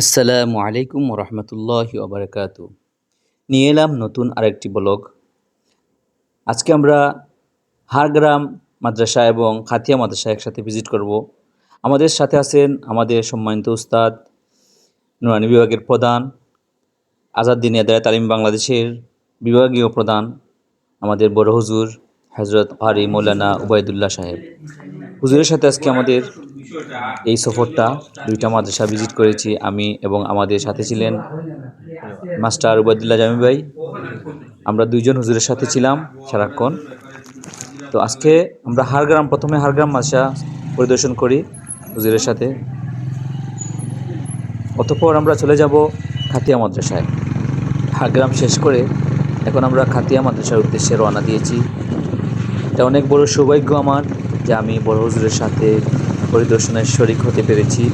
আসসালামু আলাইকুম রহমতুল্লাহ ওবরাকাতু। নিয়ে এলাম নতুন আরেকটি ব্লগ। আজকে আমরা হারগ্রাম মাদ্রাসা এবং খাতিয়া মাদ্রাসা একসাথে ভিজিট করব। আমাদের সাথে আছেন আমাদের সম্মানিত উস্তাদ, নুরানি বিভাগের প্রধান, আজাদ দিন এদায় তালিম বাংলাদেশের বিভাগীয় প্রধান, আমাদের বড় হুজুর হজরত আরি মৌলানা উবায়দুল্লাহ সাহেব। হুজুরের সাথে আজকে আমাদের এই সফরটা, দুইটা মাদ্রাসা ভিজিট করেছি আমি এবং আমাদের সাথে ছিলেন মাস্টার উবায়দুল্লাহ জামি ভাই। আমরা দুইজন হুজুরের সাথে ছিলাম সারাক্ষণ। তো আজকে আমরা হারগ্রাম, প্রথমে হারগ্রাম মাদ্রাসা পরিদর্শন করি হুজুরের সাথে। অতঃপর আমরা চলে যাব খাতিয়া মাদ্রাসায়। হারগ্রাম শেষ করে এখন আমরা খাতিয়া মাদ্রাসার উদ্দেশ্যে রওনা দিয়েছি। এটা অনেক বড় সৌভাগ্য আমার যে আমি বড় হুজুরের সাথে পরিদর্শনের শরিক হতে পেরেছি।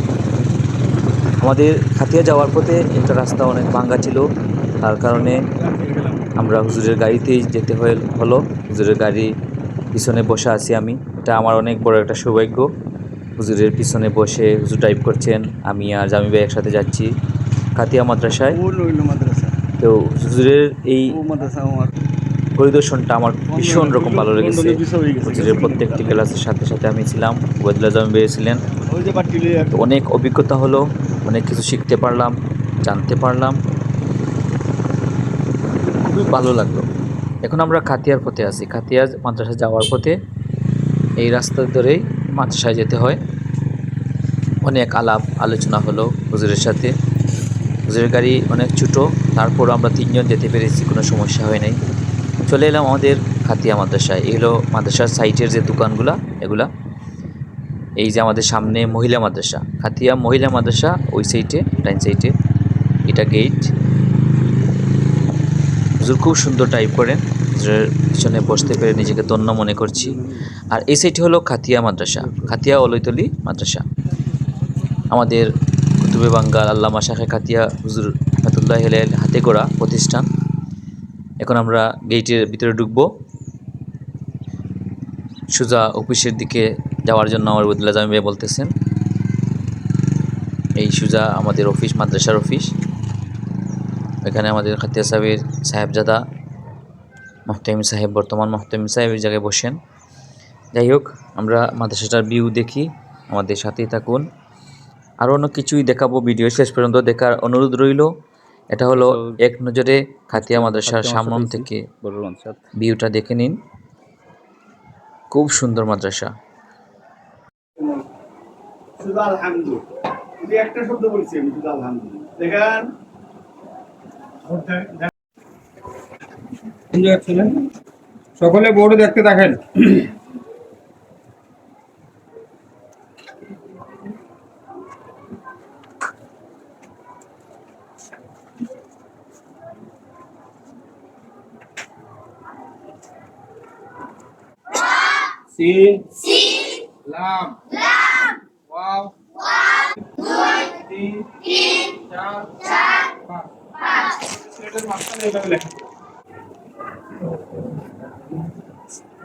আমাদের খাতিয়া যাওয়ার পথে একটা রাস্তা অনেক ভাঙ্গা ছিল তার কারণে আমরা হুজুরের গাড়িতেই যেতে হয়ে হলো। হুজুরের গাড়ি পিছনে বসে আছি আমি। এটা আমার অনেক বড় একটা সৌভাগ্য। হুজুরের পিছনে বসে হুজুর ড্রাইভ করছেন আমি আর জামি ভাই একসাথে যাচ্ছি। খাতিয়া মাদ্রাসায়। তো হুজুরের এই মাদ্রাসা আমার পরিদর্শনটা আমার ভীষণ রকম ভালো লেগেছে। হুজুরের প্রত্যেকটি ক্লাসের সাথে সাথে আমি ছিলাম ওবায়দুল্লাহ জামি ভাই ছিলেন ওই যে বাটিলে তো অনেক অভিজ্ঞতা হলো অনেক কিছু শিখতে পারলাম জানতে পারলাম। খুবই ভালো লাগল। এখন আমরা খাতিয়ার পথে আছি। খাতিয়া মাদ্রাসা যাওয়ার পথে এই রাস্তা ধরেই মাদ্রাসায় যেতে হয়। অনেক আলাপ আলোচনা হলো হুজুরের সাথে। হুজুরের গাড়ি অনেক ছোটো তারপর আমরা তিনজন যেতে পেরেছি কোনো সমস্যা হয় নাই। চলে এলাম আমাদের খাতিয়া মাদ্রাসায়। এই হলো মাদ্রাসার সাইটের যে দোকানগুলা, এগুলা। এই যে আমাদের সামনে মহিলা মাদ্রাসা। খাতিয়া মহিলা মাদ্রাসা, ওই সাইটে ডাইন সাইটে এটা গেট হুজুর খুব সুন্দর টাইপ করেন। হুজুরের পিছনে বসতে পেরে নিজেকে ধন্য মনে করছি। আর এই সাইডটি হলো খাতিয়া মাদ্রাসা, খাতিয়া অলৈতলি মাদ্রাসা। আমাদের কুতুবে বাঙ্গাল আল্লামা শাখে খাতিয়া হুজুর রহমতুল্লাহ হাতে গড়া প্রতিষ্ঠান। এখন আমরা গেইটের ভিতরে ঢুকবো। সোজা অফিসের দিকে যাওয়ার জন্য আমার বদুল্লাহ জামি ভাই বলতেছেন। এই সুজা আমাদের অফিস, মাদ্রাসার অফিস। এখানে আমাদের খাতিয়া সাহেবের সাহেবজাদা, মহতামিম সাহেব, বর্তমান মহতামিম সাহেব জায়গায় বসেন। যাই হোক, আমরা মাদ্রাসাটার ভিউ দেখি, আমাদের সাথেই থাকুন। আরও অনেক কিছুই দেখাবো ভিডিও শেষ পর্যন্ত দেখার অনুরোধ রইল। এটা হলো এক নজরে খাতিয়া মাদ্রাসার সামন থেকে। বড় ভিউটা দেখে নিন। খুব সুন্দর মাদ্রাসা। শুধু আলহামদুলিল্লাহ একটা শব্দ বলছি আমি শুধু আলহামদুলিল্লাহ দেখেন। কোন জায়গায় ছিলেন সকলে বোর্ড দেখতে দেখেন সিন লাম ওয়াও তিন চার পাঁচ এটার মাঝখানে এইভাবে লেখা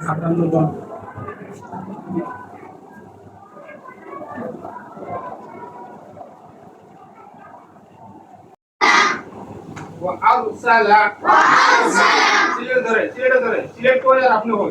আটান্ন জন وأرسل সিলেট ধরে সিলেট ধরে সিলেট করে আর আপনি হন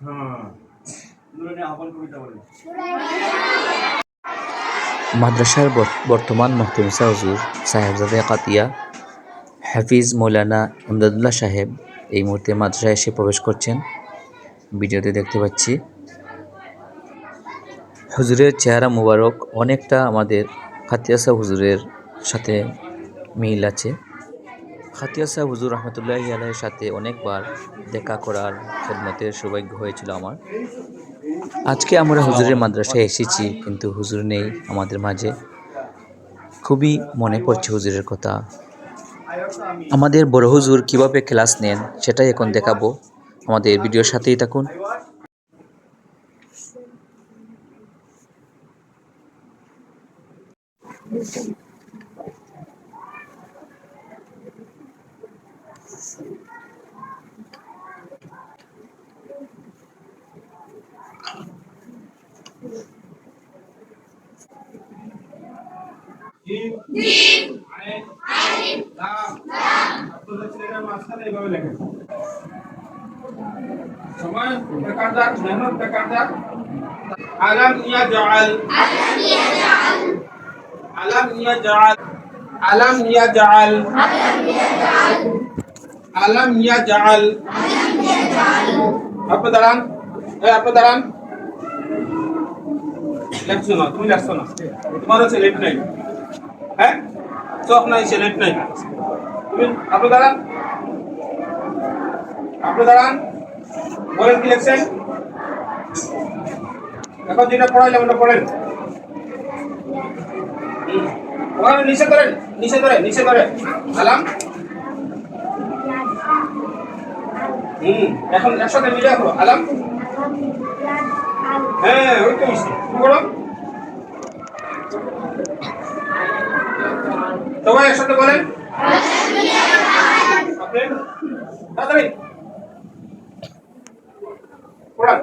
হ্যাঁ। মাদ্রাসার বর- বর্তমান মহতমিসা হুজুর সাহেবজাদে কাতিয়া হাফিজ মৌলানা ইমদাদুল্লাহ সাহেব এই মুহূর্তে মাদ্রাসায় এসে প্রবেশ করছেন। ভিডিওতে দেখতে পাচ্ছি হুজুরের চেহারা মুবারক, অনেকটা আমাদের খাতিয়াসা হুজুরের সাথে মিল আছে। খাতিয়া সাহেব হুজুর রহমতুল্লাহ আলাইয়ের সাথে অনেকবার দেখা করার খেদমতের সৌভাগ্য হয়েছিল আমার। আজকে আমরা হুজুরের মাদ্রাসায় এসেছি, কিন্তু হুজুর নেই আমাদের মাঝে। খুবই মনে পড়ছে হুজুরের কথা। আমাদের বড় হুজুর কীভাবে ক্লাস নেন সেটাই এখন দেখাবো। আমাদের ভিডিওর সাথেই থাকুন জিম জিম আইন লাম লাম আপনাদের ছেলেরা মাঝখানে এইভাবে লেখেন সময় বেকারদার মেহনত বেকারদার আলাম ইয়াজআল আলাম ইয়াজআল আলাম ইয়াজআল আলাম ইয়াজআল আপনি দাঁড়ান এই আপনি দাঁড়ান। লেখছো না, তুমি লেখছো না। তোমারও ছেলেট নাই। হ্যাঁ? চোখ নাই ছেলেট নাই। তুমি, আপনি দাঁড়ান। আপনি দাঁড়ান। বলেন কি লেখছেন? এখন যেটা পড়াইলাম ওটা পড়েন। ওখানে নিচে ধরেন নিচে ধরে নিচে ধরে আলাম হুম, এখন একসাথে মিলে করো আলাম হ্যাঁ ওই তো মিশে করো সবাই একসাথে বলেন। তাড়াতাড়ি। পড়ান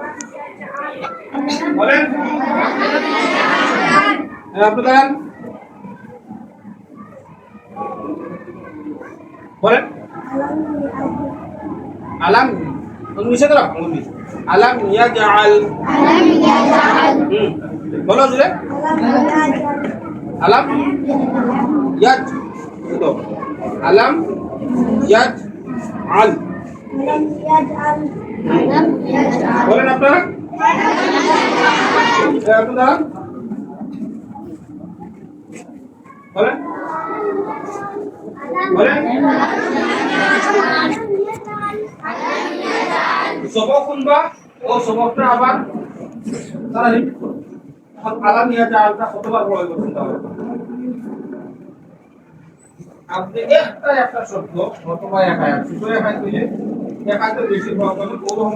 বলেন হ্যাঁ, আপনি দাঁড়ান বলেন আলাম নিষেধ রাখ আলাম ইয়াজআল হুম বলো জুড়ে আলাম ইয়াজ তো আলাম ইয়াজ আল বলেন আপনারা এ, আপনারা বলেন বলেন সবক ও সবকটা আবার তারা রিপিট করবে আলাম আলটা কতবার বলে শুনতে হবে আপনি একটা একটা শব্দ, অথবা একা এক শুধু একাই কইলে একাতে বেশি ভাগ করলে ওরকম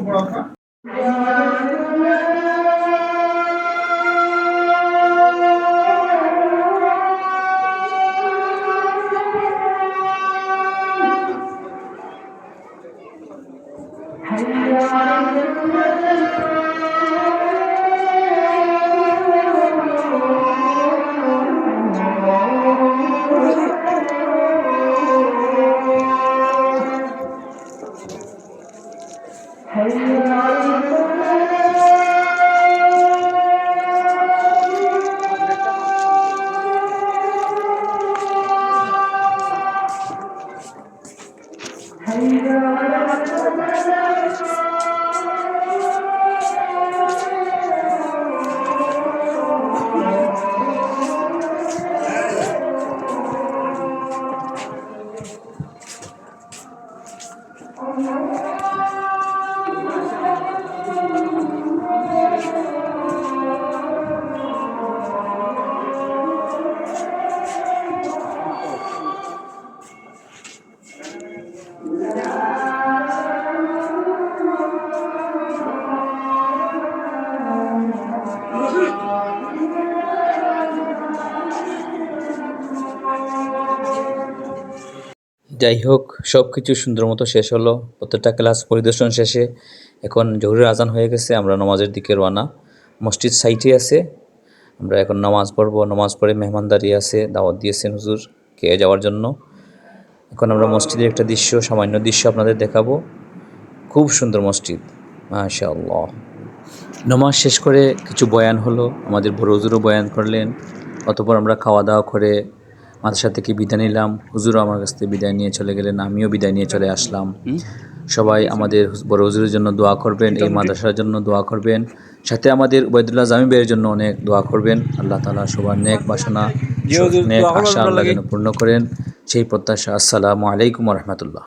Oh, যাই হোক সব কিছু সুন্দর মতো শেষ হলো। প্রত্যেকটা ক্লাস পরিদর্শন শেষে এখন জহুরের আজান হয়ে গেছে, আমরা নামাজের দিকে রওনা। মসজিদ সাইটে আছে, আমরা এখন নামাজ পড়ব। নামাজ পড়ে মেহমানদারি আছে, দাওয়াত দিয়েছেন হুজুর কে যাওয়ার জন্য। এখন আমরা মসজিদের একটা দৃশ্য, সামান্য দৃশ্য আপনাদের দেখাবো। খুব সুন্দর মসজিদ, মাশাআল্লাহ। নমাজ শেষ করে কিছু বয়ান হলো, আমাদের বড় হুজুরও বয়ান করলেন। অতপর আমরা খাওয়া দাওয়া করে মাদ্রাসা থেকে বিদায় নিলাম? হুজুরও আমার কাছ থেকে বিদায় নিয়ে চলে গেলেন আমিও বিদায় নিয়ে চলে আসলাম। সবাই আমাদের বড় হুজুরের জন্য দোয়া করবেন এই মাদ্রাসার জন্য দোয়া করবেন। সাথে আমাদের উবাইদুল্লাহ জামিবের জন্য অনেক দোয়া করবেন। আল্লাহ তালা সবার নেক বাসনা নেক আশা আল্লাহ যেন পূর্ণ করেন। সেই প্রত্যাশা আসসালামু আলাইকুম রহমতুল্লাহ।